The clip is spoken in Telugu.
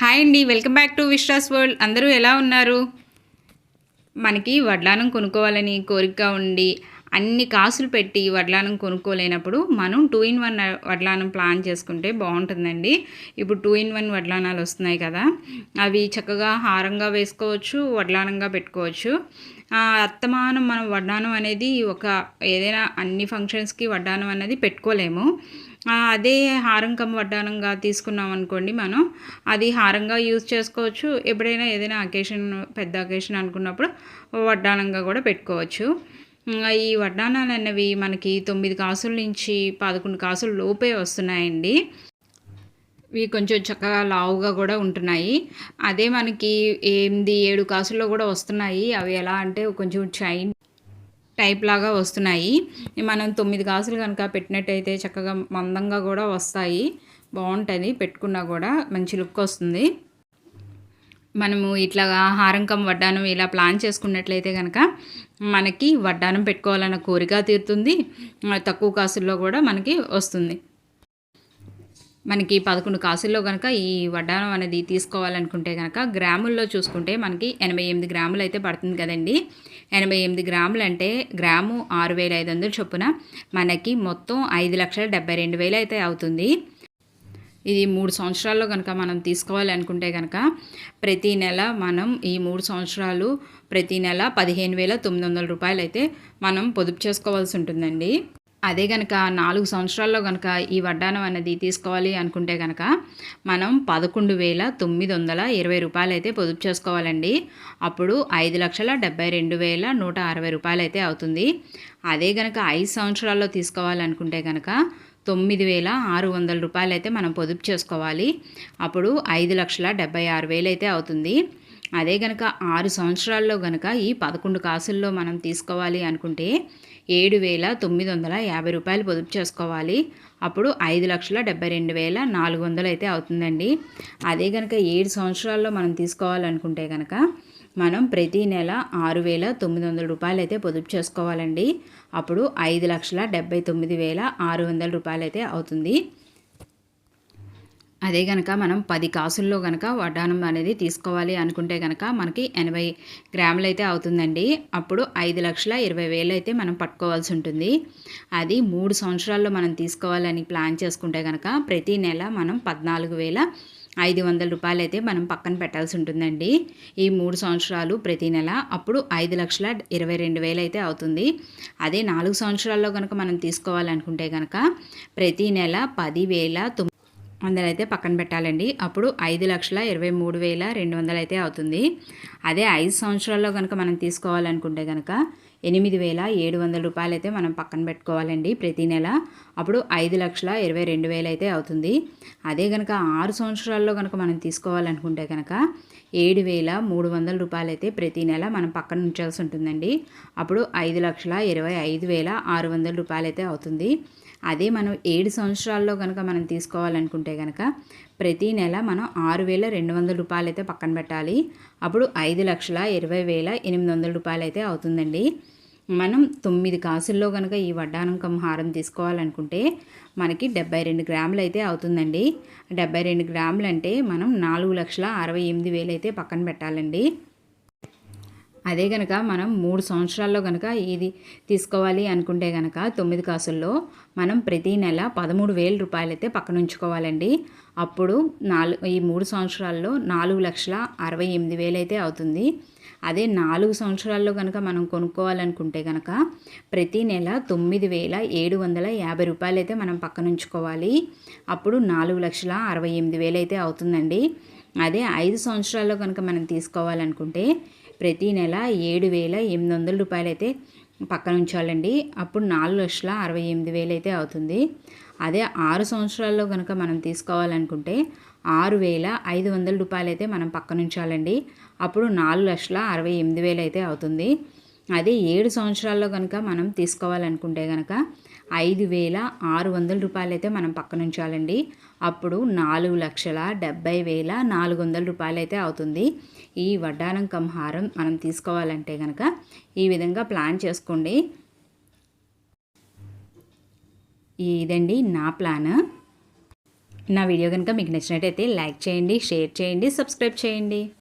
హాయ్ అండి welcome back to Vishwas world. అందరూ ఎలా ఉన్నారు? మనకి వడ్లానం కొనుక్కోవాలని కోరిక ఉండి అన్ని కాసులు పెట్టి వడ్లానం కొనుక్కోలేనప్పుడు మనం టూ ఇన్ వన్ వడ్లానం ప్లాన్ చేసుకుంటే బాగుంటుందండి. ఇప్పుడు టూ ఇన్ వన్ వడ్లానాలు వస్తున్నాయి కదా అవి చక్కగా హారంగా వేసుకోవచ్చు వడ్లానంగా పెట్టుకోవచ్చు. అత్తమానం మనం వడ్డానం అనేది ఒక ఏదైనా అన్ని ఫంక్షన్స్కి వడ్డానం అనేది పెట్టుకోలేము. అదే హారం కమ్ వడ్డానంగా తీసుకున్నాం అనుకోండి మనం. అది హారంగా యూజ్ చేసుకోవచ్చు. ఎప్పుడైనా ఏదైనా అకేషన్ పెద్ద అకేషన్ అనుకున్నప్పుడు వడ్డానంగా కూడా పెట్టుకోవచ్చు. ఈ వడ్డానాలు అనేవి మనకి తొమ్మిది కాసుల నుంచి పదకొండు కాసుల లోపే వస్తున్నాయండి. ఇవి కొంచెం చక్కగా లావుగా కూడా ఉంటున్నాయి. అదే మనకి ఎనిమిది ఏడు కాసుల్లో కూడా వస్తున్నాయి. అవి ఎలా అంటే కొంచెం చైన్ టైప్ లాగా వస్తున్నాయి. మనం తొమ్మిది కాసులు కనుక పెట్టినట్టయితే చక్కగా మందంగా కూడా వస్తాయి. బాగుంటుంది పెట్టుకున్నా కూడా మంచి లుక్ వస్తుంది. మనము ఇట్లాగా హారంకం వడ్డానం ఇలా ప్లాన్ చేసుకున్నట్లయితే కనుక మనకి వడ్డానం పెట్టుకోవాలన్న కోరిక తీరుతుంది. తక్కువ కాసుల్లో కూడా మనకి వస్తుంది. మనకి పదకొండు కాసుల్లో కనుక ఈ వడ్డానం అనేది తీసుకోవాలనుకుంటే కనుక గ్రాముల్లో చూసుకుంటే మనకి ఎనభై ఎనిమిది గ్రాములు అయితే పడుతుంది కదండి. ఎనభై ఎనిమిది గ్రాములు అంటే గ్రాము ఆరు వేల ఐదు వందల చొప్పున మనకి మొత్తం ఐదు లక్షల డెబ్బై రెండు వేలు అయితే అవుతుంది. ఇది మూడు సంవత్సరాల్లో కనుక మనం తీసుకోవాలనుకుంటే కనుక ప్రతి నెల మనం ఈ మూడు సంవత్సరాలు ప్రతి నెల పదిహేను వేల తొమ్మిది వందల రూపాయలు అయితే మనం పొదుపు చేసుకోవాల్సి ఉంటుందండి. అదే కనుక నాలుగు సంవత్సరాల్లో కనుక ఈ వడ్డానం అనేది తీసుకోవాలి అనుకుంటే కనుక మనం పదకొండు వేల తొమ్మిది వందల ఇరవై రూపాయలు అయితే పొదుపు చేసుకోవాలండి. అప్పుడు ఐదు లక్షల డెబ్బై రెండు వేల నూట అరవై రూపాయలు అయితే అవుతుంది. అదే కనుక ఐదు సంవత్సరాల్లో తీసుకోవాలనుకుంటే కనుక తొమ్మిది వేల ఆరు వందల రూపాయలు అయితే మనం పొదుపు చేసుకోవాలి. అప్పుడు ఐదు లక్షల డెబ్బై ఆరు వేలు అయితే అవుతుంది. అదే కనుక ఆరు సంవత్సరాల్లో కనుక ఈ పదకొండు కాసుల్లో మనం తీసుకోవాలి అనుకుంటే ఏడు వేల తొమ్మిది వందల యాభై రూపాయలు పొదుపు చేసుకోవాలి. అప్పుడు ఐదు లక్షల డెబ్బై రెండు వేల నాలుగు వందలు అయితే అవుతుందండి. అదే కనుక ఏడు సంవత్సరాల్లో మనం తీసుకోవాలనుకుంటే కనుక మనం ప్రతి నెల ఆరు వేల తొమ్మిది వందల రూపాయలు అయితే పొదుపు చేసుకోవాలండి. అప్పుడు ఐదు లక్షల డెబ్బై తొమ్మిది వేల ఆరు వందల రూపాయలు అయితే అవుతుంది. అదే కనుక మనం పది కాసుల్లో కనుక వడ్డానం అనేది తీసుకోవాలి అనుకుంటే కనుక మనకి ఎనభై గ్రాములు అయితే అవుతుందండి. అప్పుడు ఐదు లక్షల ఇరవై వేలు అయితే మనం పట్టుకోవాల్సి ఉంటుంది. అది మూడు సంవత్సరాల్లో మనం తీసుకోవాలని ప్లాన్ చేసుకుంటే కనుక ప్రతి నెల మనం పద్నాలుగు వేల ఐదు వందల రూపాయలు అయితే మనం పక్కన పెట్టాల్సి ఉంటుందండి. ఈ మూడు సంవత్సరాలు ప్రతి నెల అప్పుడు ఐదు లక్షల ఇరవై రెండు వేలు అయితే అవుతుంది. అదే నాలుగు సంవత్సరాల్లో కనుక మనం తీసుకోవాలనుకుంటే కనుక ప్రతి నెల పదివేల వందలైతే పక్కన పెట్టాలండి. అప్పుడు ఐదు లక్షల ఇరవై మూడు వేల రెండు వందలు అయితే అవుతుంది. అదే ఐదు సంవత్సరాల్లో కనుక మనం తీసుకోవాలనుకుంటే కనుక ఎనిమిది వేల ఏడు వందల రూపాయలు అయితే మనం పక్కన పెట్టుకోవాలండి ప్రతి నెల. అప్పుడు ఐదు లక్షల ఇరవై రెండు వేలు అయితే అవుతుంది. అదే కనుక ఆరు సంవత్సరాల్లో కనుక మనం తీసుకోవాలనుకుంటే కనుక ఏడు వేల మూడు వందల రూపాయలు అయితే ప్రతి నెల మనం పక్కన ఉంచాల్సి ఉంటుందండి. అప్పుడు ఐదు లక్షల ఇరవై ఐదు వేల ఆరు వందల రూపాయలు అయితే అవుతుంది. అదే మనం ఏడు సంవత్సరాల్లో కనుక మనం తీసుకోవాలనుకుంటే కనుక ప్రతి నెల మనం ఆరు వేల రెండు వందల రూపాయలు అయితే పక్కన పెట్టాలి. అప్పుడు ఐదు లక్షల ఇరవై వేల ఎనిమిది వందల రూపాయలు అయితే అవుతుందండి. మనం తొమ్మిది కాసుల్లో కనుక ఈ వడ్డానంకం హారం తీసుకోవాలనుకుంటే మనకి డెబ్బై రెండు గ్రాములు అయితే అవుతుందండి. డెబ్బై రెండు గ్రాములు అంటే మనం నాలుగు లక్షల అరవై ఎనిమిది వేలు అయితే పక్కన పెట్టాలండి. అదే కనుక మనం మూడు సంవత్సరాల్లో కనుక ఇది తీసుకోవాలి అనుకుంటే కనుక తొమ్మిది కాసుల్లో మనం ప్రతి నెల పదమూడు వేల రూపాయలు అయితే పక్కన ఉంచుకోవాలండి అప్పుడు నాలుగు ఈ మూడు సంవత్సరాల్లో నాలుగు లక్షల అరవై ఎనిమిది వేలు అయితే అవుతుంది. అదే నాలుగు సంవత్సరాల్లో కనుక మనం కొనుక్కోవాలనుకుంటే కనుక ప్రతి నెల తొమ్మిది వేల ఏడు వందల యాభై రూపాయలు అయితే మనం పక్కన ఉంచుకోవాలి అప్పుడు నాలుగు లక్షల అరవై ఎనిమిది వేలు అయితే అవుతుందండి. అదే ఐదు సంవత్సరాల్లో కనుక మనం తీసుకోవాలనుకుంటే ప్రతి నెల ఏడు వేల ఎనిమిది వందల రూపాయలు అయితే పక్కన ఉంచాలండి. అప్పుడు నాలుగు లక్షల అరవై ఎనిమిది వేలు అయితే అవుతుంది. అదే ఆరు సంవత్సరాల్లో కనుక మనం తీసుకోవాలనుకుంటే ఆరు వేల ఐదు వందల రూపాయలు అయితే మనం పక్కన ఉంచాలండి. అప్పుడు నాలుగు లక్షల అరవై ఎనిమిది వేలు అయితే అవుతుంది. అదే ఏడు సంవత్సరాల్లో కనుక మనం తీసుకోవాలనుకుంటే కనుక ఐదు వేల ఆరు వందల రూపాయలు అయితే మనం పక్కన ఉంచాలండి అప్పుడు నాలుగు లక్షల డెబ్బై వేల నాలుగు వందల రూపాయలు అయితే అవుతుంది. ఈ వడ్డానం కమ్ హారం మనం తీసుకోవాలంటే కనుక ఈ విధంగా ప్లాన్ చేసుకోండి. ఇదండి నా ప్లాన్. నా వీడియో కనుక మీకు నచ్చినట్టయితే లైక్ చేయండి షేర్ చేయండి సబ్స్క్రైబ్ చేయండి.